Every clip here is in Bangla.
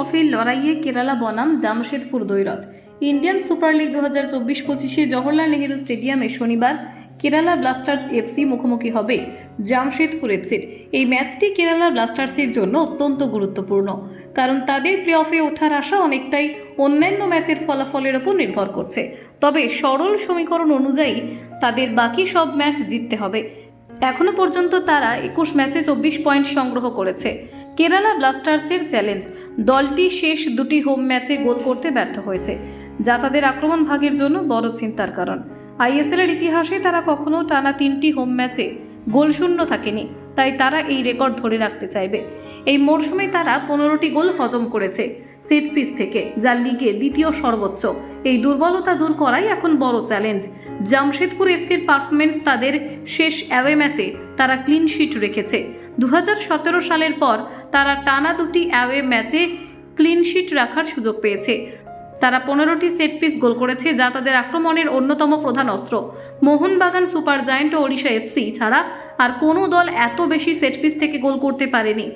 অফের লড়াইয়ে কেরালা বনাম জামশেদপুর দৈরত ইন্ডিয়ান সুপার লিগ দু হাজার চব্বিশ পঁচিশে জওহরলাল নেহেরু স্টেডিয়ামে শনিবার কেরালা ব্লাস্টার্স এফসি মুখোমুখি হবে জামশেদপুর এফসির। এই ম্যাচটি কেরালা ব্লাস্টার্সের জন্য অত্যন্ত গুরুত্বপূর্ণ, কারণ তাদের প্লে অফে ওঠার আশা অনেকটাই অন্যান্য ম্যাচের ফলাফলের ওপর নির্ভর করছে। তবে সরল সমীকরণ অনুযায়ী তাদের বাকি সব ম্যাচ জিততে হবে। এখনও পর্যন্ত তারা একুশ ম্যাচে চব্বিশ পয়েন্ট সংগ্রহ করেছে। কেরালা ব্লাস্টার্সের চ্যালেঞ্জ দলটি শেষ দুটি হোম ম্যাচে গোল করতে ব্যর্থ হয়েছে। যা তাদের আক্রমণ ভাগের জন্য বড় চিন্তার কারণ। আইএসএলের ইতিহাসে তারা কখনো টানা তিনটি হোম ম্যাচে গোল শূন্য থাকেনি। তাই তারা এই রেকর্ড ধরে রাখতে চাইবে। এই মরশুমে তারা পনেরোটি গোল হজম করেছে সেট পিস থেকে, যা লিগে দ্বিতীয় সর্বোচ্চ। এই দুর্বলতা দূর করাই এখন বড় চ্যালেঞ্জ। জামশেদপুর এফসির পারফরমেন্স তাদের শেষ অ্যাওয়ে ম্যাচে তারা ক্লিন শিট রেখেছে। দু হাজার সতেরো সালের পর তারা টানা দুটি অ্যাওয়ে ম্যাচে ক্লিন শিট রাখার সুযোগ পেয়েছে। তারা পনেরোটি সেট পিস গোল করেছে, যা তাদের আক্রমণের অন্যতম প্রধান অস্ত্র। মোহনবাগান সুপার জায়েন্ট ও ওড়িশা এফসি ছাড়া আর কোনো দল এত বেশি সেট পিস থেকে গোল করতে পারেনি।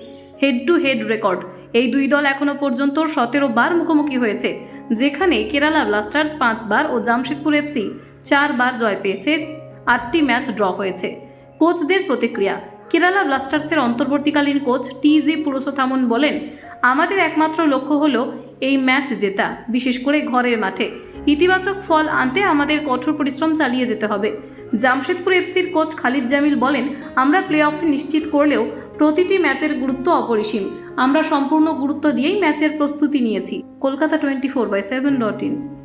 হেড টু হেড রেকর্ড এই দুই দল এখনও পর্যন্ত সতেরো বার মুখোমুখি হয়েছে, যেখানে কেরালা ব্লাস্টার্স পাঁচবার ও জামশেদপুর এফসি চারবার জয় পেয়েছে, আটটি ম্যাচ ড্র হয়েছে। কোচদের প্রতিক্রিয়া। কেরালা ব্লাস্টার্সের অন্তর্বর্তীকালীন কোচ টি জি পুরুষোত্তমন বলেন, আমাদের একমাত্র লক্ষ্য হলো এই ম্যাচ জেতা, বিশেষ করে ঘরের মাঠে। ইতিবাচক ফল আনতে আমাদের কঠোর পরিশ্রম চালিয়ে যেতে হবে। জামশেদপুর এফসির কোচ খালিদ জামিল বলেন, আমরা প্লে অফ নিশ্চিত করলেও প্রতিটি ম্যাচের গুরুত্ব অপরিসীম। আমরা সম্পূর্ণ গুরুত্ব দিয়েই ম্যাচের প্রস্তুতি নিয়েছি। Kolkata twenty four by seven dot in.